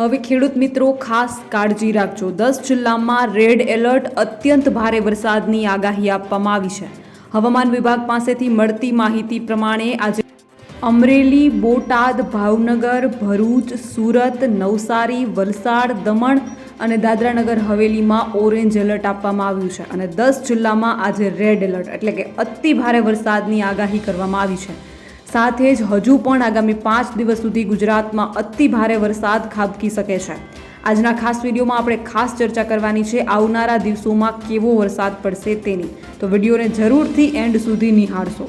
હવે ખેડૂત મિત્રો, ખાસ કાળજી રાખજો. દસ જિલ્લામાં રેડ એલર્ટ, અત્યંત ભારે વરસાદની આગાહી આપવામાં આવી છે. હવામાન વિભાગ પાસેથી મળતી માહિતી પ્રમાણે આજે અમરેલી, બોટાદ, ભાવનગર, ભરૂચ, સુરત, નવસારી, વલસાડ, દમણ અને દાદરાનગર હવેલીમાં ઓરેન્જ એલર્ટ આપવામાં આવ્યું છે. અને દસ જિલ્લામાં આજે રેડ એલર્ટ, એટલે કે અતિ ભારે વરસાદની આગાહી કરવામાં આવી છે. સાથે જ હજુ પણ આગામી પાંચ દિવસ સુધી ગુજરાતમાં અતિ ભારે વરસાદ ખાબકી શકે છે. આજના ખાસ વિડીયોમાં આપણે ખાસ ચર્ચા કરવાની છે આવનારા દિવસોમાં કેવો વરસાદ પડશે તેની. તો વિડીયોને જરૂરથી એન્ડ સુધી નિહાળશો.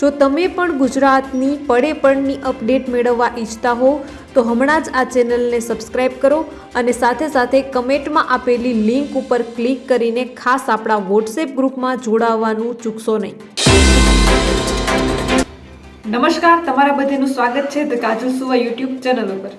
જો તમે પણ ગુજરાતની પડે પણની અપડેટ મેળવવા ઈચ્છતા હો તો હમણાં જ આ ચેનલને સબસ્ક્રાઇબ કરો અને સાથે સાથે કમેન્ટમાં આપેલી લિંક ઉપર ક્લિક કરીને ખાસ આપણા વોટ્સએપ ગ્રુપમાં જોડાવવાનું ચૂકશો નહીં. નમસ્કાર તમારા બધાનું સ્વાગત છે ધ કાજલ સુવા યુટ્યુબ ચેનલ ઉપર.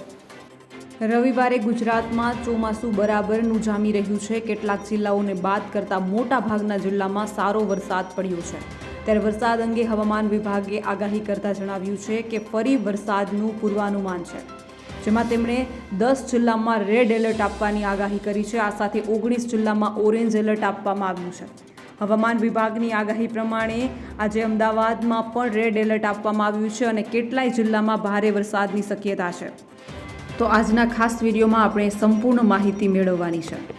રવિવારે ગુજરાતમાં ચોમાસું બરાબરનું જામી રહ્યું છે. કેટલાક જિલ્લાઓને બાદ કરતા મોટાભાગના જિલ્લામાં સારો વરસાદ પડ્યો છે. ત્યારે વરસાદ અંગે હવામાન વિભાગે આગાહી કરતા જણાવ્યું છે કે ફરી વરસાદનું પૂર્વાનુમાન છે, જેમાં તેમણે દસ જિલ્લામાં રેડ એલર્ટ આપવાની આગાહી કરી છે. આ સાથે ઓગણીસ જિલ્લામાં ઓરેન્જ એલર્ટ આપવામાં આવ્યું છે. હવામાન વિભાગની આગાહી પ્રમાણે આજે અમદાવાદમાં પણ રેડ એલર્ટ આપવામાં આવ્યું છે અને કેટલાય જિલ્લામાં ભારે વરસાદની શક્યતા છે. તો આજના ખાસ વિડીયોમાં આપણે સંપૂર્ણ માહિતી મેળવવાની છે.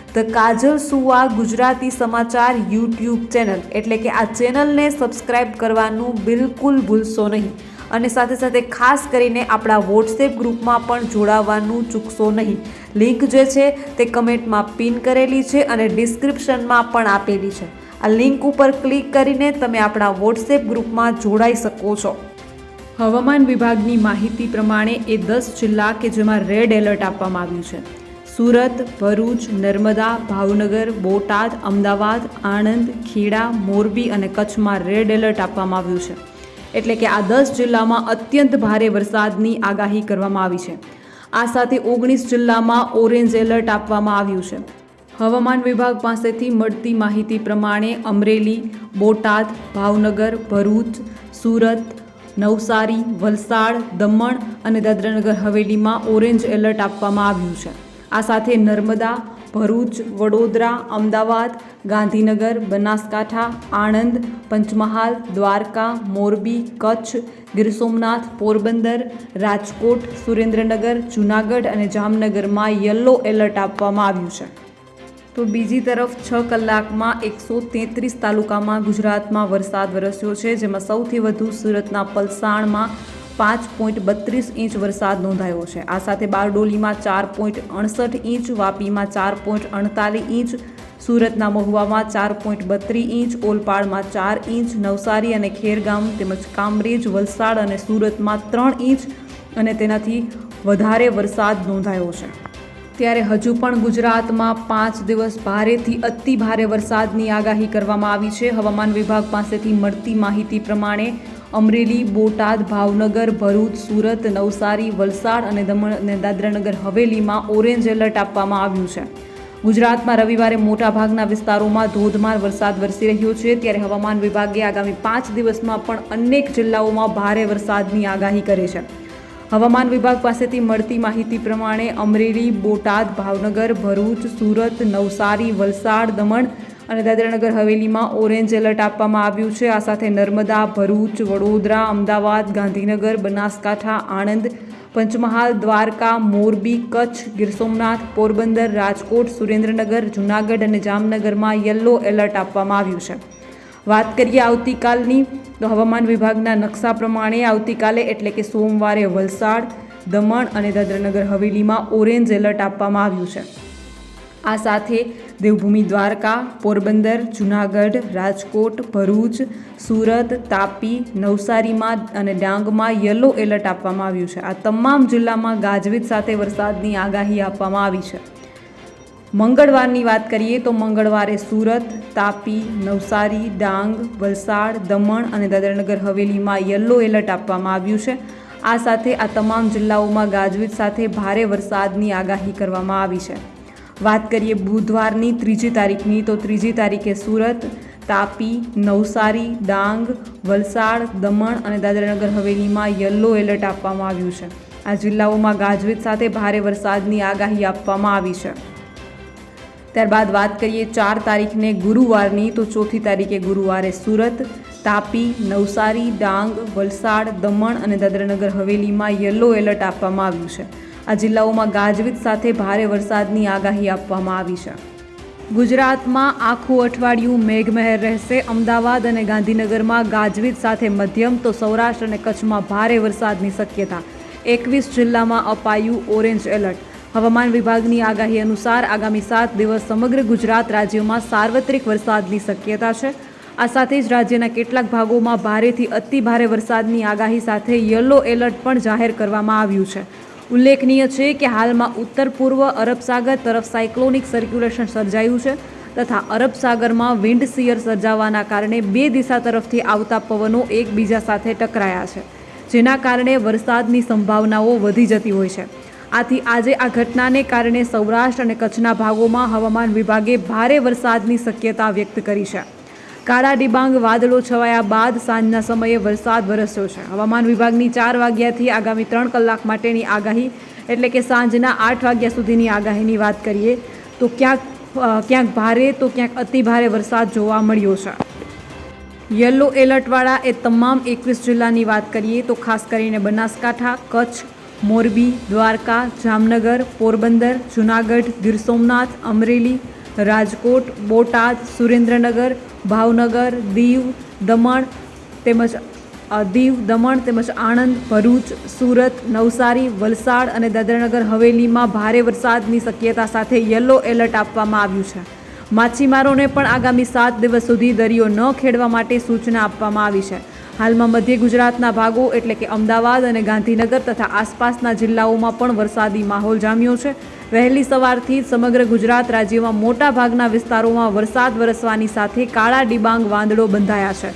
ધ કાજલ સુવા ગુજરાતી સમાચાર યુટ્યુબ ચેનલ. એટલે કે આ ચેનલને સબસ્ક્રાઇબ કરવાનું બિલકુલ ભૂલશો નહીં. અને સાથે સાથે ખાસ કરીને આપણા વોટ્સએપ ગ્રુપમાં પણ જોડાવાનું ચૂકશો નહીં. લિંક જે છે તે કમેન્ટમાં પિન કરેલી છે અને ડિસ્ક્રિપ્શનમાં પણ આપેલી છે. આ લિંક ઉપર ક્લિક કરીને તમે આપણા વોટ્સએપ ગ્રુપમાં જોડાઈ શકો છો. હવામાન વિભાગની માહિતી પ્રમાણે એ દસ જિલ્લા કે જેમાં રેડ એલર્ટ આપવામાં આવ્યું છે. સુરત, ભરૂચ, નર્મદા, ભાવનગર, બોટાદ, અમદાવાદ, આણંદ, ખેડા, મોરબી અને કચ્છમાં રેડ એલર્ટ આપવામાં આવ્યું છે. એટલે કે આ દસ જિલ્લામાં અત્યંત ભારે વરસાદની આગાહી કરવામાં આવી છે. આ સાથે ઓગણીસ જિલ્લામાં ઓરેન્જ એલર્ટ આપવામાં આવ્યું છે. હવામાન વિભાગ પાસેથી મળતી માહિતી પ્રમાણે અમરેલી, બોટાદ, ભાવનગર, ભરૂચ, સુરત, નવસારી, વલસાડ, દમણ અને દાદરાનગર હવેલીમાં ઓરેન્જ એલર્ટ આપવામાં આવ્યું છે. આ સાથે નર્મદા, ભરૂચ, વડોદરા, અમદાવાદ, ગાંધીનગર, બનાસકાંઠા, આણંદ, પંચમહાલ, દ્વારકા, મોરબી, કચ્છ, ગીર સોમનાથ, પોરબંદર, રાજકોટ, સુરેન્દ્રનગર, જૂનાગઢ અને જામનગરમાં યલો એલર્ટ આપવામાં આવ્યું છે. તો બીજી તરફ છ કલાકમાં એકસો તેત્રીસ તાલુકામાં ગુજરાતમાં વરસાદ વરસ્યો છે, જેમાં સૌથી વધુ સુરતના પલસાણમાં પાંચ પોઈન્ટ બત્રીસ ઇંચ વરસાદ નોંધાયો છે. આ સાથે બારડોલીમાં ચાર પોઈન્ટ અડસઠ ઇંચ, વાપીમાં ચાર પોઈન્ટ અડતાલીસ ઇંચ, સુરતના મહુવામાં ચાર પોઈન્ટ બત્રીસ ઇંચ, ઓલપાડમાં ચાર ઇંચ, નવસારી અને ખેરગામ તેમજ કામરેજ, વલસાડ અને સુરતમાં ત્રણ ઇંચ અને તેનાથી વધારે વરસાદ નોંધાયો છે. ત્યારે હજુ પણ ગુજરાતમાં પાંચ દિવસ ભારેથી અતિ ભારે વરસાદની આગાહી કરવામાં આવી છે. હવામાન વિભાગ પાસેથી મળતી માહિતી પ્રમાણે અમરેલી, બોટાદ, ભાવનગર, ભરૂચ, સુરત, નવસારી, વલસાડ અને દમણ અને દાદરાનગર હવેલીમાં ઓરેન્જ એલર્ટ આપવામાં આવ્યું છે. ગુજરાતમાં રવિવારે મોટાભાગના વિસ્તારોમાં ધોધમાર વરસાદ વરસી રહ્યો છે. ત્યારે હવામાન વિભાગે આગામી પાંચ દિવસમાં પણ અનેક જિલ્લાઓમાં ભારે વરસાદની આગાહી કરી છે. હવામાન વિભાગ પાસેથી મળતી માહિતી પ્રમાણે અમરેલી, બોટાદ, ભાવનગર, ભરૂચ, સુરત, નવસારી, વલસાડ, દમણ અને દાદરાનગર હવેલીમાં ઓરેન્જ એલર્ટ આપવામાં આવ્યું છે. આ સાથે નર્મદા, ભરૂચ, વડોદરા, અમદાવાદ, ગાંધીનગર, બનાસકાંઠા, આણંદ, પંચમહાલ, દ્વારકા, મોરબી, કચ્છ, ગીર સોમનાથ, પોરબંદર, રાજકોટ, સુરેન્દ્રનગર, જૂનાગઢ અને જામનગરમાં યલો એલર્ટ આપવામાં આવ્યું છે. વાત કરીએ આવતીકાલની, તો હવામાન વિભાગના નકશા પ્રમાણે આવતીકાલે એટલે કે સોમવારે વલસાડ, દમણ અને દાદરાનગર હવેલીમાં ઓરેન્જ એલર્ટ આપવામાં આવ્યું છે. આ સાથે દેવભૂમિ દ્વારકા, પોરબંદર, જૂનાગઢ, રાજકોટ, ભરૂચ, સુરત, તાપી, નવસારીમાં અને ડાંગમાં યલો એલર્ટ આપવામાં આવ્યું છે. આ તમામ જિલ્લામાં ગાજવીજ સાથે વરસાદની આગાહી આપવામાં આવી છે. મંગળવારની વાત કરીએ તો મંગળવારે સુરત, તાપી, નવસારી, ડાંગ, વલસાડ, દમણ અને દાદરાનગર હવેલીમાં યલો એલર્ટ આપવામાં આવ્યું છે. આ સાથે આ તમામ જિલ્લાઓમાં ગાજવીજ સાથે ભારે વરસાદની આગાહી કરવામાં આવી છે. વાત કરીએ બુધવારની ત્રીજી તારીખની, તો ત્રીજી તારીખે સુરત, તાપી, નવસારી, ડાંગ, વલસાડ, દમણ અને દાદરાનગર હવેલીમાં યલો એલર્ટ આપવામાં આવ્યું છે. આ જિલ્લાઓમાં ગાજવીજ સાથે ભારે વરસાદની આગાહી આપવામાં આવી છે. ત્યારબાદ વાત કરીએ ચાર તારીખને ગુરુવારની, તો ચોથી તારીખે ગુરુવારે સુરત, તાપી, નવસારી, ડાંગ, વલસાડ, દમણ અને દાદરાનગર હવેલીમાં યલો એલર્ટ આપવામાં આવ્યું છે. આ જિલ્લાઓમાં ગાજવીજ સાથે ભારે વરસાદની આગાહી આપવામાં આવી છે. ગુજરાતમાં આખું અઠવાડિયું મેઘમહેર રહેશે. અમદાવાદ અને ગાંધીનગરમાં ગાજવીજ સાથે મધ્યમ તો સૌરાષ્ટ્ર અને કચ્છમાં ભારે વરસાદની શક્યતા. એકવીસ જિલ્લામાં અપાયું ઓરેન્જ એલર્ટ. હવામાન વિભાગની આગાહી અનુસાર આગામી સાત દિવસ સમગ્ર ગુજરાત રાજ્યમાં સાર્વત્રિક વરસાદની શક્યતા છે. આ સાથે જ રાજ્યના કેટલાક ભાગોમાં ભારેથી અતિ ભારે વરસાદની આગાહી સાથે યલો એલર્ટ પણ જાહેર કરવામાં આવ્યું છે. ઉલ્લેખનીય છે કે હાલમાં ઉત્તર પૂર્વ અરબ સાગર તરફ સાયક્લોનિક સર્ક્યુલેશન સર્જાયું છે તથા અરબ સાગરમાં વિન્ડ સિયર સર્જાવાના કારણે બે દિશા તરફથી આવતા પવનો એકબીજા સાથે ટકરાયા છે, જેના કારણે વરસાદની સંભાવનાઓ વધી જતી હોય છે. આથી આજે આ ઘટનાને કારણે સૌરાષ્ટ્ર અને કચ્છના ભાગોમાં હવામાન વિભાગે ભારે વરસાદની શક્યતા વ્યક્ત કરી છે. કાળા ડિબાંગ વાદળો છવાયા બાદ સાંજના સમયે વરસાદ વરસ્યો છે. હવામાન વિભાગની ચાર વાગ્યાથી આગામી ત્રણ કલાક માટેની આગાહી, એટલે કે સાંજના આઠ વાગ્યા સુધીની આગાહીની વાત કરીએ, તો ક્યાંક ક્યાંક ભારે, તો ક્યાંક અતિ ભારે વરસાદ જોવા મળ્યો છે. યલો એલર્ટવાળા એ તમામ એકવીસ જિલ્લાની વાત કરીએ, તો ખાસ કરીને બનાસકાંઠા, કચ્છ, મોરબી, દ્વારકા, જામનગર, પોરબંદર, જૂનાગઢ, ગીર સોમનાથ, અમરેલી રાજકોટ, બોટાદ, સુરેન્દ્રનગર, ભાવનગર, દીવ દમણ તેમજ દીવ દમણ તેમજ આણંદ, ભરૂચ, સુરત, નવસારી, વલસાડ અને દાદરાનગર હવેલીમાં ભારે વરસાદની શક્યતા સાથે યલો એલર્ટ આપવામાં આવ્યું છે. માછીમારોને પણ આગામી સાત દિવસ સુધી દરિયો ન ખેડવા માટે સૂચના આપવામાં આવી છે. હાલમાં મધ્ય ગુજરાતના ભાગો એટલે કે અમદાવાદ અને ગાંધીનગર તથા આસપાસના જિલ્લાઓમાં પણ વરસાદી માહોલ જામ્યો છે. વહેલી સવારથી સમગ્ર ગુજરાત રાજ્યમાં મોટા ભાગના વિસ્તારોમાં વરસાદ વરસવાની સાથે કાળા ડિબાંગ વાંદડો બંધાયા છે.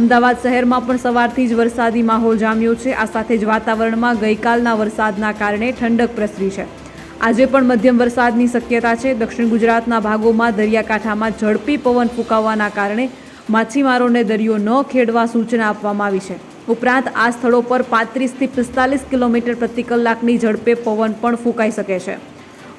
અમદાવાદ શહેરમાં પણ સવારથી જ વરસાદી માહોલ જામ્યો છે. આ સાથે જ વાતાવરણમાં ગઈકાલના વરસાદના કારણે ઠંડક પ્રસરી છે. આજે પણ મધ્યમ વરસાદની શક્યતા છે. દક્ષિણ ગુજરાતના ભાગોમાં દરિયાકાંઠામાં ઝડપી પવન ફૂંકાવાના કારણે માછીમારોને દરિયો ન ખેડવા સૂચના આપવામાં આવી છે. ઉપરાંત આ સ્થળો પર પાંત્રીસથી પિસ્તાલીસ કિલોમીટર પ્રતિ કલાકની ઝડપે પવન પણ ફૂંકાઈ શકે છે.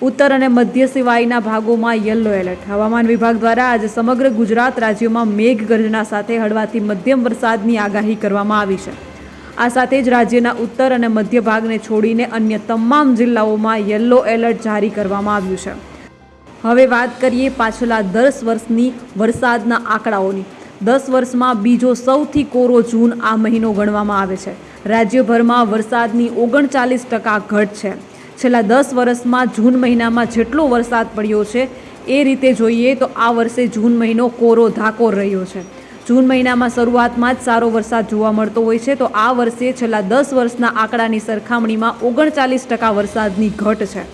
ઉત્તર અને મધ્ય સિવાયના ભાગોમાં યલો એલર્ટ. હવામાન વિભાગ દ્વારા આજે સમગ્ર ગુજરાત રાજ્યમાં મેઘગર્જના સાથે હળવાથી મધ્યમ વરસાદની આગાહી કરવામાં આવી છે. આ સાથે જ રાજ્યના ઉત્તર અને મધ્ય ભાગને છોડીને અન્ય તમામ જિલ્લાઓમાં યલો એલર્ટ જારી કરવામાં આવ્યું છે. હવે વાત કરીએ પાછલા દસ વર્ષની વરસાદના આંકડાઓની. દસ વર્ષમાં બીજો સૌથી કોરો જૂન આ મહિનો ગણવામાં આવે છે. રાજ્યભરમાં વરસાદની ઓગણચાલીસ ટકા ઘટ છે. છેલ્લા દસ વર્ષમાં જૂન મહિનામાં જેટલો વરસાદ પડ્યો છે, એ રીતે જોઈએ તો આ વર્ષે જૂન મહિનો કોરો ધાકોર રહ્યો છે. જૂન મહિનામાં શરૂઆતમાં જ સારો વરસાદ જોવા મળતો હોય છે, તો આ વર્ષે છેલ્લા દસ વર્ષના આંકડાની સરખામણીમાં ઓગણચાલીસ ટકા વરસાદની ઘટ છે.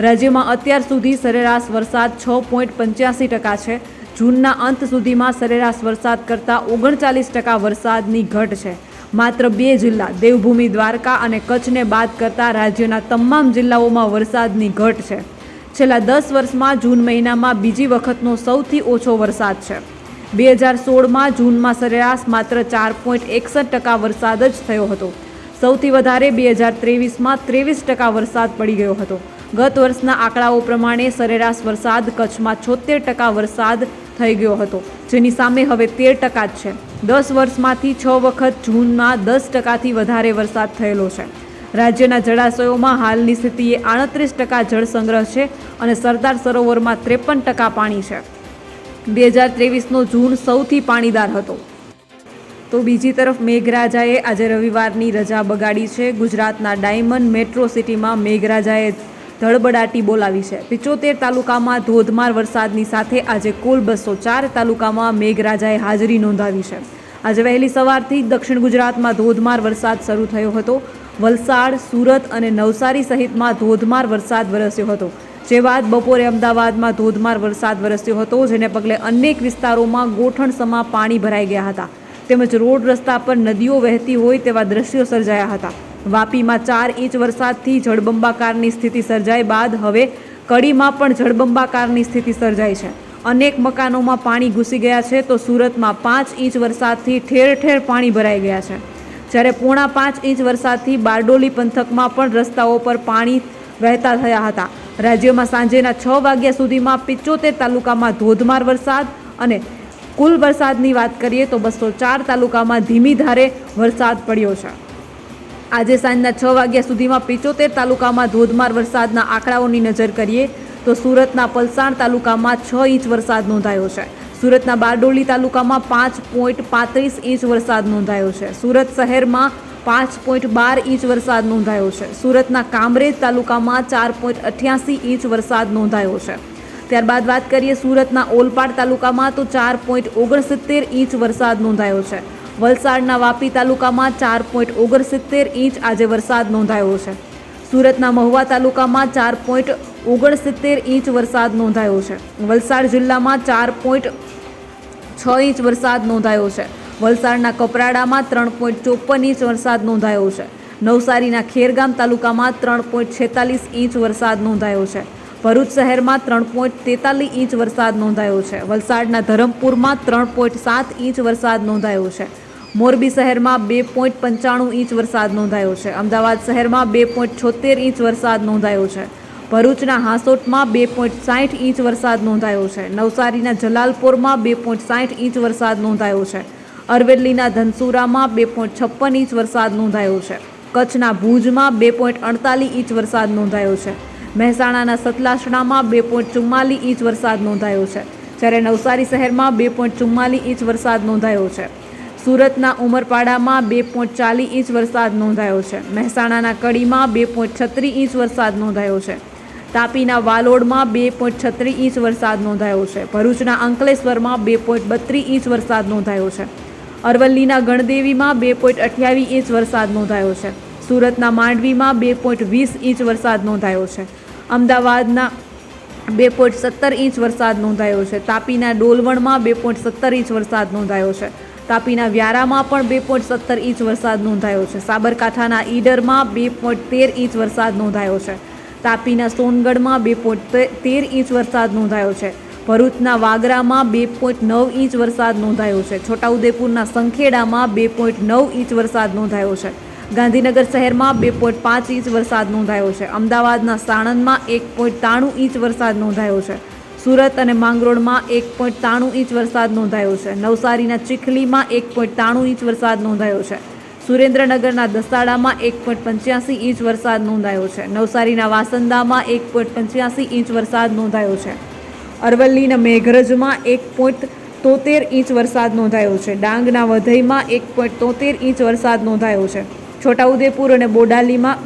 રાજ્યમાં અત્યાર સુધી સરેરાશ વરસાદ છ પોઈન્ટ પંચ્યાસી ટકા છે જૂનના અંત સુધીમાં સરેરાશ વરસાદ કરતાં ઓગણચાલીસ ટકા વરસાદની ઘટ છે. માત્ર બે જિલ્લા, દેવભૂમિ, દ્વારકા અને કચ્છને બાદ કરતાં રાજ્યના તમામ જિલ્લાઓમાં વરસાદની ઘટ છે. છેલ્લા દસ વર્ષમાં જૂન મહિનામાં બીજી વખતનો સૌથી ઓછો વરસાદ છે. બે હજાર સોળમાં જૂનમાં સરેરાશ માત્ર ચાર પોઈન્ટ એકસઠ ટકા વરસાદ જ થયો હતો. સૌથી વધારે બે હજાર ત્રેવીસમાં ત્રેવીસ ટકા વરસાદ પડી ગયો હતો. ગત વર્ષના આંકડાઓ પ્રમાણે સરેરાશ વરસાદ કચ્છમાં છોતેર ટકા વરસાદ થઈ ગયો હતો, જેની સામે હવે તેર ટકા જ છે. દસ વર્ષમાંથી છ વખત જૂનમાં દસ ટકાથી વધારે વરસાદ થયેલો છે. રાજ્યના જળાશયોમાં હાલની સ્થિતિએ આડત્રીસ ટકા જળ સંગ્રહ છે અને સરદાર સરોવરમાં ત્રેપન ટકા પાણી છે. બે હજાર ત્રેવીસનો જૂન સૌથી પાણીદાર હતો. તો બીજી તરફ મેઘરાજાએ આજે રવિવારની રજા બગાડી છે. ગુજરાતના ડાયમંડ મેટ્રો સિટીમાં મેઘરાજાએ ધડબડાટી બોલાવી છે. પિચોતેર તાલુકામાં ધોધમાર વરસાદની સાથે આજે કુલ બસો ચાર તાલુકામાં મેઘરાજાએ હાજરી નોંધાવી છે. આજે વહેલી સવારથી દક્ષિણ ગુજરાતમાં ધોધમાર વરસાદ શરૂ થયો હતો. વલસાડ, સુરત અને નવસારી સહિતમાં ધોધમાર વરસાદ વરસ્યો હતો. જે બાદ બપોરે અમદાવાદમાં ધોધમાર વરસાદ વરસ્યો હતો, જેને પગલે અનેક વિસ્તારોમાં ગોઠણસમા પાણી ભરાઈ ગયા હતા. તેમજ રોડ રસ્તા પર નદીઓ વહેતી હોય તેવા દ્રશ્યો સર્જાયા હતા. વાપીમાં ચાર ઇંચ વરસાદથી જળબંબાકારની સ્થિતિ સર્જાઈ બાદ હવે કડીમાં પણ જળબંબાકારની સ્થિતિ સર્જાઈ છે. અનેક મકાનોમાં પાણી ઘૂસી ગયા છે તો સુરતમાં પાંચ ઇંચ વરસાદથી ઠેર ઠેર પાણી ભરાઈ ગયા છે. જ્યારે પોણા પાંચ ઇંચ વરસાદથી બારડોલી પંથકમાં પણ રસ્તાઓ પર પાણી વહેતા થયા હતા. રાજ્યમાં સાંજેના છ વાગ્યા સુધીમાં પિચોતેર તાલુકામાં ધોધમાર વરસાદ અને કુલ વરસાદની વાત કરીએ તો બસો ચાર તાલુકામાં ધીમી ધારે વરસાદ પડ્યો છે. આજે સાંજના છ વાગ્યા સુધીમાં પિચોતેર તાલુકામાં ધોધમાર વરસાદના આંકડાઓની નજર કરીએ તો સુરતના પલસાણ તાલુકામાં છ ઇંચ વરસાદ નોંધાયો છે. સુરતના બારડોલી તાલુકામાં પાંચ પોઈન્ટ પાંત્રીસ ઇંચ વરસાદ નોંધાયો છે. સુરત શહેરમાં પાંચ પોઈન્ટ બાર ઇંચ વરસાદ નોંધાયો છે. સુરતના કામરેજ તાલુકામાં ચાર પોઈન્ટ અઠ્યાસી ઇંચ વરસાદ નોંધાયો છે. ત્યારબાદ વાત કરીએ સુરતના ઓલપાડ તાલુકામાં તો ચાર પોઈન્ટ ઓગણસિત્તેર ઇંચ વરસાદ નોંધાયો છે. વલસાડના વાપી તાલુકામાં ચાર પોઈન્ટ ઓગણસિત્તેર ઇંચ આજે વરસાદ નોંધાયો છે. સુરતના મહુવા તાલુકામાં ચાર પોઈન્ટ ઓગણસિત્તેર ઇંચ વરસાદ નોંધાયો છે. વલસાડ જિલ્લામાં ચાર પોઈન્ટ છ ઇંચ વરસાદ નોંધાયો છે. વલસાડના કપરાડામાં ત્રણ પોઈન્ટ ચોપન ઇંચ વરસાદ નોંધાયો છે. નવસારીના ખેરગામ તાલુકામાં ત્રણ પોઈન્ટ છેતાલીસ ઇંચ વરસાદ નોંધાયો છે. ભરૂચ શહેરમાં ત્રણ પોઈન્ટ તેતાલીસ ઇંચ વરસાદ નોંધાયો છે. વલસાડના ધરમપુરમાં ત્રણ પોઈન્ટ સાત ઇંચ વરસાદ નોંધાયો છે. મોરબી શહેરમાં બે પોઈન્ટ પંચાણું ઇંચ વરસાદ નોંધાયો છે. અમદાવાદ શહેરમાં બે પોઈન્ટ છોતેર ઇંચ વરસાદ નોંધાયો છે. ભરૂચના હાંસોટમાં બે પોઈન્ટ સાઠ ઇંચ વરસાદ નોંધાયો છે. નવસારીના જલાલપોરમાં બે પોઈન્ટ સાઠ ઇંચ વરસાદ નોંધાયો છે. અરવેલીના ધનસુરામાં બે પોઈન્ટ છપ્પન ઇંચ વરસાદ નોંધાયો છે. કચ્છના ભુજમાં બે પોઈન્ટ અડતાલીસ ઇંચ વરસાદ નોંધાયો છે. મહેસાણાના સતલાસણામાં બે પોઈન્ટ ચુમ્માલીસ ઇંચ વરસાદ નોંધાયો છે. જ્યારે નવસારી શહેરમાં બે પોઈન્ટ ચુમ્માલીસ ઇંચ વરસાદ નોંધાયો છે. સુરતના ઉમરપાડામાં બે પોઈન્ટ ચાલીસ ઇંચ વરસાદ નોંધાયો છે. મહેસાણાના કડીમાં બે પોઈન્ટ છત્રીસ ઇંચ વરસાદ નોંધાયો છે. તાપીના વાલોડમાં બે પોઈન્ટ છત્રીસ ઇંચ વરસાદ નોંધાયો છે. ભરૂચના અંકલેશ્વરમાં બે પોઈન્ટ બત્રીસ ઇંચ વરસાદ નોંધાયો છે. અરવલ્લીના ગણદેવીમાં બે પોઈન્ટ અઠ્યાવીસ ઇંચ વરસાદ નોંધાયો છે. સુરતના માંડવીમાં બે પોઈન્ટ વીસ ઇંચ વરસાદ નોંધાયો છે. અમદાવાદના બે પોઈન્ટ સત્તર ઇંચ વરસાદ નોંધાયો છે. તાપીના ડોલવણમાં બે પોઈન્ટ સત્તર ઇંચ વરસાદ નોંધાયો છે. તાપીના વ્યારામાં પણ બે પોઈન્ટ સત્તર ઇંચ વરસાદ નોંધાયો છે. સાબરકાંઠાના ઈડરમાં બે પોઈન્ટ તેર ઇંચ વરસાદ નોંધાયો છે. તાપીના સોનગઢમાં બે પોઈન્ટ તેર ઇંચ વરસાદ નોંધાયો છે. ભરૂચના વાગરામાં બે પોઈન્ટ નવ ઇંચ વરસાદ નોંધાયો છે. છોટાઉદેપુરના સંખેડામાં બે પોઈન્ટ નવ ઇંચ વરસાદ નોંધાયો છે. ગાંધીનગર શહેરમાં બે પોઈન્ટ પાંચ ઇંચ વરસાદ નોંધાયો છે. અમદાવાદના સાણંદમાં એક પોઈન્ટ ત્રાણું ઇંચ વરસાદ નોંધાયો છે. સુરત અને માંગરોળમાં એક પોઈન્ટ ત્રાણું ઇંચ વરસાદ નોંધાયો છે. નવસારીના ચીખલીમાં એક પોઈન્ટ ત્રાણું ઇંચ વરસાદ નોંધાયો છે. સુરેન્દ્રનગરના દસાડામાં એક પોઈન્ટ પંચ્યાસી ઇંચ વરસાદ નોંધાયો છે. નવસારીના વાસંદામાં એક પોઈન્ટ પંચ્યાસી ઇંચ વરસાદ નોંધાયો છે. અરવલ્લીના મેઘરજમાં એક પોઈન્ટ તોતેર ઇંચ વરસાદ નોંધાયો છે. ડાંગના વધઈમાં એક પોઈન્ટ તોતેર ઇંચ વરસાદ નોંધાયો છે. છોટાઉદેપુર અને બોડાલીમાં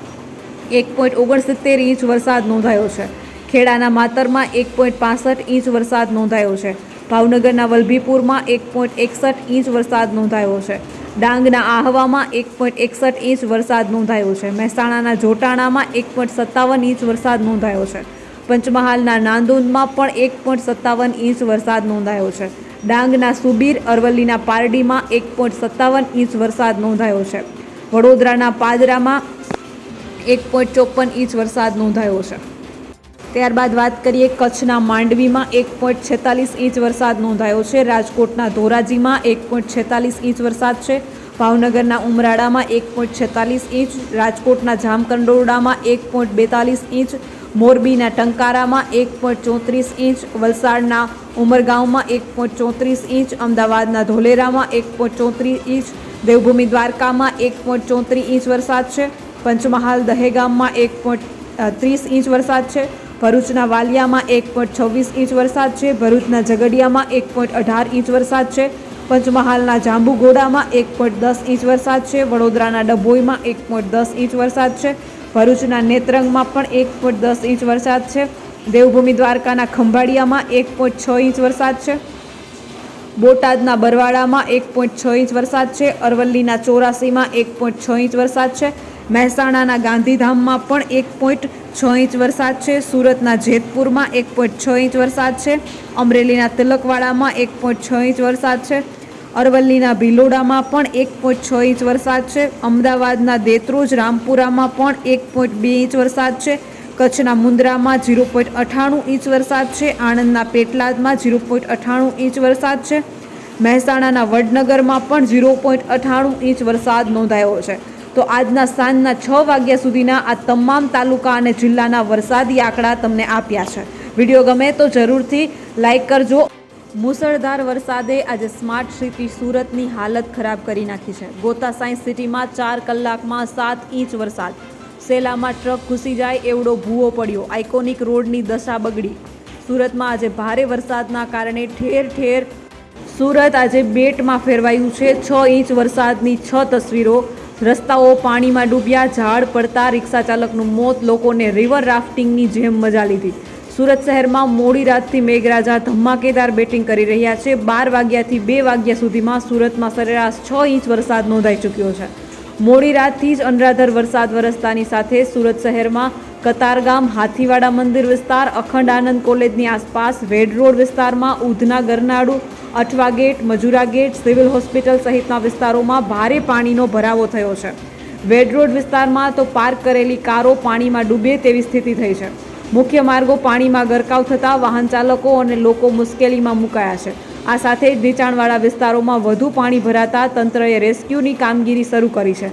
એક પોઈન્ટ ઓગણસિત્તેર ઇંચ વરસાદ નોંધાયો છે. ખેડાના માતરમાં એક પોઈન્ટ પાસઠ ઇંચ વરસાદ નોંધાયો છે. ભાવનગરના વલભીપુરમાં એક પોઈન્ટ એકસઠ ઇંચ વરસાદ નોંધાયો છે. ડાંગના આહવામાં એક પોઈન્ટ એકસઠ ઇંચ વરસાદ નોંધાયો છે. મહેસાણાના જોટાણામાં એક પોઈન્ટ સત્તાવન ઇંચ વરસાદ નોંધાયો છે. પંચમહાલના નાંદોદમાં પણ એક પોઈન્ટ સત્તાવન ઇંચ વરસાદ નોંધાયો છે. ડાંગના સુબીર અરવલ્લીના પારડીમાં એક પોઈન્ટ સત્તાવન ઇંચ વરસાદ નોંધાયો છે. વડોદરાના પાદરામાં એક પોઈન્ટ ચોપન ઇંચ વરસાદ નોંધાયો છે. ત્યારબાદ વાત કરીએ કચ્છના માંડવીમાં એક પોઈન્ટ છેતાલીસ ઇંચ વરસાદ નોંધાયો છે. રાજકોટના ધોરાજીમાં એક પોઈન્ટ છેતાલીસ ઇંચ વરસાદ છે. ભાવનગરના ઉમરાળામાં એક પોઈન્ટ છેતાલીસ ઇંચ, રાજકોટના જામકંડોરડામાં એક પોઈન્ટ બેતાલીસ ઇંચ, મોરબીના ટંકારામાં એક પોઈન્ટ ચોત્રીસ ઇંચ, વલસાડના ઉમરગાંવમાં એક પોઈન્ટ ચોત્રીસ ઇંચ, અમદાવાદના ધોલેરામાં એક પોઈન્ટ ચોત્રીસ ઇંચ, દેવભૂમિ દ્વારકામાં એક પોઈન્ટ ચોત્રીસ ઇંચ વરસાદ છે. પંચમહાલ દહેગામમાં એક પોઈન્ટ ત્રીસ ઇંચ વરસાદ છે. ભરૂચના વાલિયામાં એક પોઈન્ટ છવ્વીસ ઇંચ વરસાદ છે, ભરૂચના ઝઘડિયામાં એક પોઈન્ટ અઢાર ઇંચ વરસાદ છે, પંચમહાલના જાંબુઘોડામાં એક પોઈન્ટ દસ ઇંચ વરસાદ છે, વડોદરાના ડભોઈમાં એક પોઈન્ટ દસ ઇંચ વરસાદ છે, ભરૂચના નેત્રંગમાં પણ એક પોઈન્ટ દસ ઇંચ વરસાદ છે, દેવભૂમિ દ્વારકાના ખંભાળિયામાં એક પોઈન્ટ છ ઇંચ વરસાદ છે, બોટાદના બરવાડામાં એક પોઈન્ટ છ ઇંચ વરસાદ છે, અરવલ્લીના ચોરાસીમાં એક પોઈન્ટ છ ઇંચ વરસાદ છે મહેસાણાના ગાંધીધામમાં પણ એક પોઈન્ટ છ ઇંચ વરસાદ છે. સુરતના જેતપુરમાં એક પોઈન્ટ છ ઇંચ વરસાદ છે. અમરેલીના તિલકવાડામાં એક પોઈન્ટ છ ઇંચ વરસાદ છે. અરવલ્લીના ભિલોડામાં પણ એક પોઈન્ટ છ ઇંચ વરસાદ છે. અમદાવાદના દેત્રોજ રામપુરામાં પણ એક પોઈન્ટ બે ઇંચ વરસાદ છે. કચ્છના મુન્દ્રામાં ઝીરો પોઈન્ટ અઠ્ઠાણું ઇંચ વરસાદ છે. આણંદના પેટલાદમાં ઝીરો પોઈન્ટ અઠ્ઠાણું ઇંચ વરસાદ છે. મહેસાણાના વડનગરમાં પણ ઝીરો પોઈન્ટ અઠ્ઠાણું ઇંચ વરસાદ નોંધાયો છે. તો આજના સાંજના છ વાગ્યા સુધીના આ તમામ તાલુકા અને જિલ્લાના વરસાદી આંકડા તમને આપ્યા છે. વીડિયો ગમે તો જરૂરથી લાઇક કરજો. મુસળધાર વરસાદે આજે સ્માર્ટ સિટી સુરતની હાલત ખરાબ કરી નાખી છે. ગોતા સાયન્સ સિટીમાં ચાર કલાકમાં સાત ઇંચ વરસાદ. સેલામાં ટ્રક ઘૂસી જાય એવડો ભૂવો પડ્યો. આઇકોનિક રોડની દશા બગડી. સુરતમાં આજે ભારે વરસાદના કારણે ઠેર ઠેર સુરત આજે બેટમાં ફેરવાયું છે. છ ઇંચ વરસાદની છ તસવીરો રસ્તાઓ પાણીમાં ડૂબ્યા, ઝાડ પડતા, રિક્ષા ચાલકનું મોત, લોકોને રિવર રાફ્ટિંગની જેમ મજા લીધી. સુરત શહેરમાં મોડી રાતથી મેઘરાજા ધમાકેદાર બેટિંગ કરી રહ્યા છે. બાર વાગ્યાથી બે વાગ્યા સુધીમાં સુરતમાં સરેરાશ છ ઇંચ વરસાદ નોંધાઈ ચૂક્યો છે. મોડી રાતથી જ અનરાધર વરસાદ વરસતાની સાથે સુરત શહેરમાં કતારગામ, હાથીવાડા મંદિર વિસ્તાર, અખંડ આનંદ કોલેજની આસપાસ રેડ રોડ વિસ્તારમાં Udhna ગરનાળુ, Athwa gate, Majura gate, civil hospital સહિતના વિસ્તારોમાં ભારે પાણીનો ભરાવો થયો છે. વેડ રોડ વિસ્તારમાં તો પાર્ક કરેલી કારો પાણીમાં ડૂબે તેવી સ્થિતિ થઈ છે. મુખ્ય માર્ગો પાણીમાં ગરકાવ થતાં વાહન ચાલકો અને લોકો મુશ્કેલીમાં મુકાયા છે. આ સાથે જ નીચાણવાળા વિસ્તારોમાં વધુ પાણી ભરાતા તંત્રએ રેસ્ક્યુની કામગીરી શરૂ કરી છે.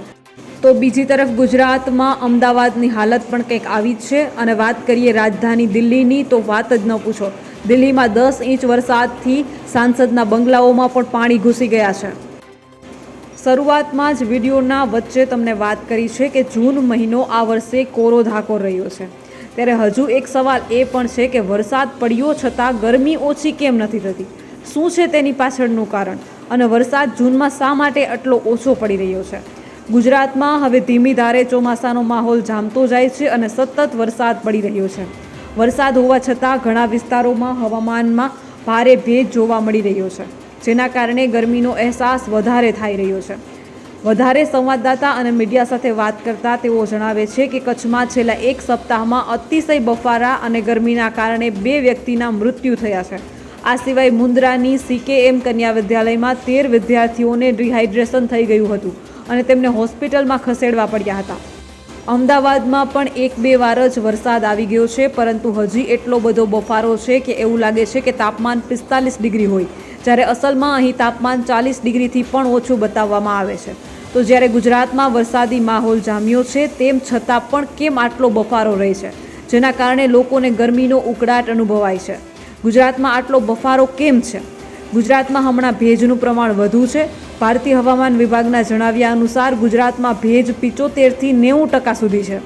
તો બીજી તરફ ગુજરાતમાં અમદાવાદની હાલત પણ કંઈક આવી જ છે. અને વાત કરીએ રાજધાની દિલ્હીની, તો વાત જ ન પૂછો. દિલ્હીમાં દસ ઇંચ વરસાદથી સાંસદના બંગલાઓમાં પણ પાણી ઘૂસી ગયા છે. શરૂઆતમાં જ વિડીયોના વચ્ચે તમને વાત કરી છે કે જૂન મહિનો આ વર્ષે કોરો ધાકો રહ્યો છે. ત્યારે હજુ એક સવાલ એ પણ છે કે વરસાદ પડ્યો છતાં ગરમી ઓછી કેમ નથી થતી? શું છે તેની પાછળનું કારણ? અને વરસાદ જૂનમાં શા માટે આટલો ઓછો પડી રહ્યો છે? ગુજરાતમાં હવે ધીમી ધારે ચોમાસાનો માહોલ જામતો જાય છે અને સતત વરસાદ પડી રહ્યો છે. વરસાદ હોવા છતાં ઘણા વિસ્તારોમાં હવામાનમાં ભારે ભેજ જોવા મળી રહ્યો છે, જેના કારણે ગરમીનો અહેસાસ વધારે થઈ રહ્યો છે. વધારે સંવાદદાતા અને મીડિયા સાથે વાત કરતા તેઓ જણાવે છે કે કચ્છમાં છેલ્લા એક સપ્તાહમાં અતિશય બફારા અને ગરમીના કારણે બે વ્યક્તિના મૃત્યુ થયા છે. આ સિવાય મુન્દ્રાની સીકેએમ કન્યા વિદ્યાલયમાં તેર વિદ્યાર્થીઓને ડિહાઇડ્રેશન થઈ ગયું હતું અને તેમને હોસ્પિટલમાં ખસેડવા પડ્યા હતા. અમદાવાદમાં પણ એક બે વાર જ વરસાદ આવી ગયો છે, પરંતુ હજી એટલો બધો બફારો છે કે એવું લાગે છે કે તાપમાન પિસ્તાલીસ ડિગ્રી હોય. જ્યારે અસલમાં અહીં તાપમાન ચાલીસ ડિગ્રીથી પણ ઓછું બતાવવામાં આવે છે. તો જ્યારે ગુજરાતમાં વરસાદી માહોલ જામ્યો છે, તેમ છતાં પણ કેમ આટલો બફારો રહે છે? જેના કારણે લોકોને ગરમીનો ઉકળાટ અનુભવાય છે. ગુજરાતમાં આટલો બફારો કેમ છે? ગુજરાતમાં હમણાં ભેજનું પ્રમાણ વધુ છે. ભારતીય હવામાન વિભાગના જણાવ્યા અનુસાર ગુજરાતમાં ભેજ પિચોતેરથી નેવું ટકા સુધી છે.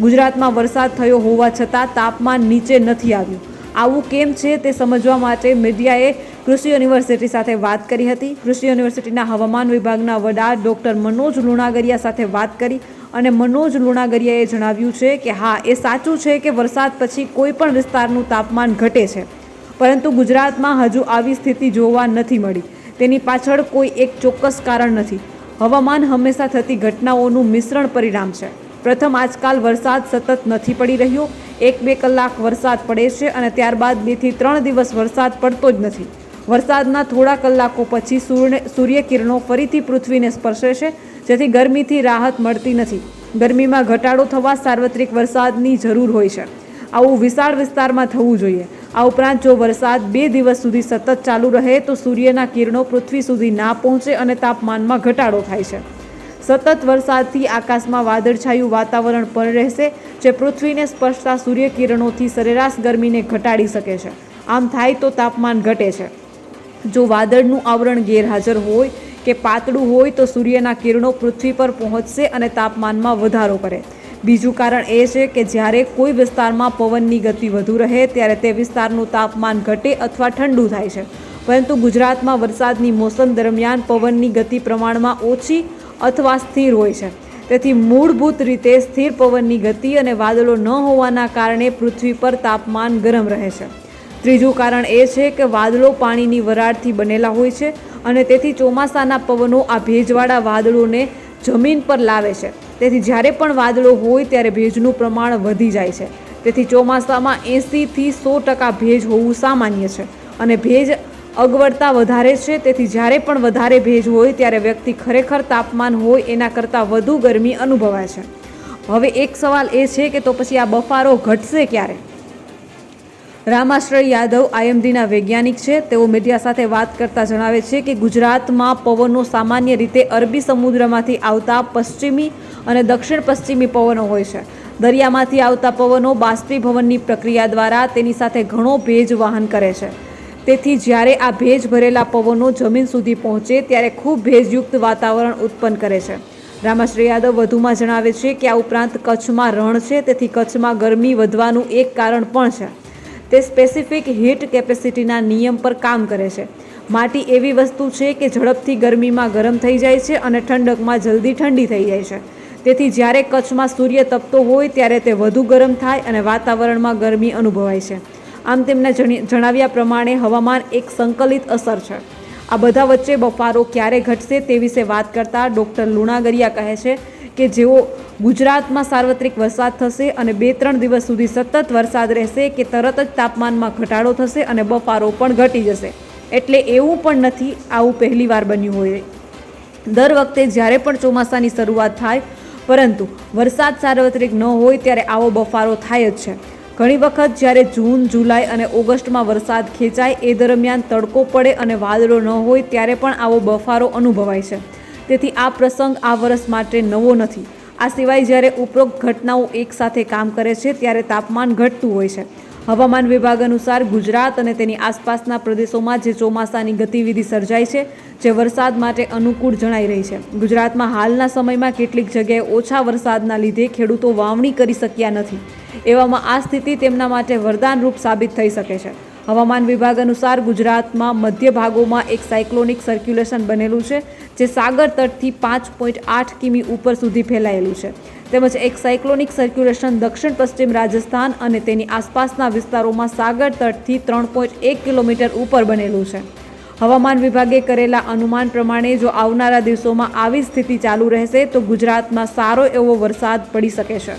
ગુજરાતમાં વરસાદ થયો હોવા છતાં તાપમાન નીચે નથી આવ્યું. આવું કેમ છે તે સમજવા માટે મીડિયાએ કૃષિ યુનિવર્સિટી સાથે વાત કરી હતી. કૃષિ યુનિવર્સિટીના હવામાન વિભાગના વડા ડૉક્ટર મનોજ લુણાગરિયા સાથે વાત કરી અને મનોજ લુણાગરિયાએ જણાવ્યું છે કે હા, એ સાચું છે કે વરસાદ પછી કોઈ પણ વિસ્તારનું તાપમાન ઘટે છે. પરંતુ ગુજરાતમાં હજુ આવી સ્થિતિ જોવા નથી મળી. તેની પાછળ કોઈ એક ચોક્કસ કારણ નથી. હવામાન હંમેશા થતી ઘટનાઓનું મિશ્રણ પરિણામ છે. પ્રથમ, આજકાલ વરસાદ સતત નથી પડી રહ્યો. એક બે કલાક વરસાદ પડે છે અને ત્યારબાદ બેથી ત્રણ દિવસ વરસાદ પડતો જ નથી. વરસાદના થોડા કલાકો પછી સૂર્ય સૂર્યકિરણો ફરીથી પૃથ્વીને સ્પર્શે છે, જેથી ગરમીથી રાહત મળતી નથી. ગરમીમાં ઘટાડો થવા સાર્વત્રિક વરસાદની જરૂર હોય છે. આવું વિશાળ વિસ્તારમાં થવું જોઈએ. આ ઉપરાંત જો વરસાદ બે દિવસ સુધી સતત ચાલુ રહે તો સૂર્યના કિરણો પૃથ્વી સુધી ના પહોંચે અને તાપમાનમાં ઘટાડો થાય છે. સતત વરસાદથી આકાશમાં વાદળછાયું વાતાવરણ પણ રહેશે, જે પૃથ્વીને સ્પર્શતા સૂર્યકિરણોથી સરેરાશ ગરમીને ઘટાડી શકે છે. આમ થાય તો તાપમાન ઘટે છે. જો વાદળનું આવરણ ગેરહાજર હોય કે પાતળું હોય તો સૂર્યના કિરણો પૃથ્વી પર પહોંચશે અને તાપમાનમાં વધારો કરે. બીજું કારણ એ છે કે જ્યારે કોઈ વિસ્તારમાં પવનની ગતિ વધુ રહે, ત્યારે તે વિસ્તારનું તાપમાન ઘટે અથવા ઠંડુ થાય છે. પરંતુ ગુજરાતમાં વરસાદની મોસમ દરમિયાન પવનની ગતિ પ્રમાણમાં ઓછી અથવા સ્થિર હોય છે. તેથી મૂળભૂત રીતે સ્થિર પવનની ગતિ અને વાદળો ન હોવાના કારણે પૃથ્વી પર તાપમાન ગરમ રહે છે. ત્રીજું કારણ એ છે કે વાદળો પાણીની વરાળથી બનેલા હોય છે અને તેથી ચોમાસાના પવનો આ ભેજવાળા વાદળોને જમીન પર લાવે છે. તેથી જ્યારે પણ વાદળો હોય ત્યારે ભેજનું પ્રમાણ વધી જાય છે. તેથી ચોમાસામાં એંસીથી સો ટકા ભેજ હોવું સામાન્ય છે અને ભેજ અગવડતા વધારે છે. તેથી જ્યારે પણ વધારે ભેજ હોય ત્યારે વ્યક્તિ ખરેખર તાપમાન હોય એના કરતાં વધુ ગરમી અનુભવાય છે. હવે એક સવાલ એ છે કે તો પછી આ બફારો ઘટશે ક્યારે? રામાશ્રય યાદવ આઈએમડીના વૈજ્ઞાનિક છે. તેઓ મીડિયા સાથે વાત કરતા જણાવે છે કે ગુજરાતમાં પવનો સામાન્ય રીતે અરબી સમુદ્રમાંથી આવતા પશ્ચિમી અને દક્ષિણ પશ્ચિમી પવનો હોય છે. દરિયામાંથી આવતા પવનો બાષ્પીભવનની પ્રક્રિયા દ્વારા તેની સાથે ઘણો ભેજ વહન કરે છે. તેથી જ્યારે આ ભેજ ભરેલા પવનો જમીન સુધી પહોંચે ત્યારે ખૂબ ભેજયુક્ત વાતાવરણ ઉત્પન્ન કરે છે. રામાશ્રી યાદવ વધુમાં જણાવે છે કે આ ઉપરાંત કચ્છમાં રણ છે, તેથી કચ્છમાં ગરમી વધવાનું એક કારણ પણ છે. તે સ્પેસિફિક હીટ કેપેસિટીના નિયમ પર કામ કરે છે. માટી એવી વસ્તુ છે કે ઝડપથી ગરમીમાં ગરમ થઈ જાય છે અને ઠંડકમાં જલ્દી ઠંડી થઈ જાય છે. તેથી જ્યારે કચ્છમાં સૂર્ય તપતો હોય ત્યારે તે વધુ ગરમ થાય અને વાતાવરણમાં ગરમી અનુભવાય છે. આમ તેમના જણાવ્યા પ્રમાણે હવામાન એક સંકલિત અસર છે. આ બધા વચ્ચે બફારો ક્યારે ઘટશે તે વિશે વાત કરતા ડૉક્ટર લુણાગરિયા કહે છે કે જેઓ ગુજરાતમાં સાર્વત્રિક વરસાદ થશે અને બે ત્રણ દિવસ સુધી સતત વરસાદ રહેશે કે તરત જ તાપમાનમાં ઘટાડો થશે અને બફારો પણ ઘટી જશે. એટલે એવું પણ નથી, આવું પહેલીવાર બન્યું હોય. દર વખતે જ્યારે પણ ચોમાસાની શરૂઆત થાય પરંતુ વરસાદ સાર્વત્રિક ન હોય ત્યારે આવો બફારો થાય જ છે. ઘણી વખત જ્યારે જૂન, જુલાઈ અને ઓગસ્ટમાં વરસાદ ખેંચાય, એ દરમિયાન તડકો પડે અને વાદળો ન હોય ત્યારે પણ આવો બફારો અનુભવાય છે. તેથી આ પ્રસંગ આ વર્ષ માટે નવો નથી. આ સિવાય જ્યારે ઉપરોક્ત ઘટનાઓ એકસાથે કામ કરે છે, ત્યારે તાપમાન ઘટતું હોય છે. હવામાન વિભાગ અનુસાર ગુજરાત અને તેની આસપાસના પ્રદેશોમાં જે ચોમાસાની ગતિવિધિ સર્જાય છે, જે વરસાદ માટે અનુકૂળ જણાઈ રહી છે. ગુજરાતમાં હાલના સમયમાં કેટલીક જગ્યાએ ઓછા વરસાદના લીધે ખેડૂતો વાવણી કરી શક્યા નથી. એવામાં આ સ્થિતિ તેમના માટે વરદાનરૂપ સાબિત થઈ શકે છે. હવામાન વિભાગ અનુસાર ગુજરાતમાં મધ્ય ભાગોમાં એક સાયક્લોનિક સર્ક્યુલેશન બનેલું છે, જે સાગર તટથી પાંચ પોઈન્ટ આઠ કિમી ઉપર સુધી ફેલાયેલું છે. તેમજ એક સાયક્લોનિક સર્ક્યુલેશન દક્ષિણ પશ્ચિમ રાજસ્થાન અને તેની આસપાસના વિસ્તારોમાં સાગર તટથી ત્રણ પોઈન્ટ એક કિલોમીટર ઉપર બનેલું છે. હવામાન વિભાગે કરેલા અનુમાન પ્રમાણે જો આવનારા દિવસોમાં આવી સ્થિતિ ચાલુ રહેશે, તો ગુજરાતમાં સારો એવો વરસાદ પડી શકે છે.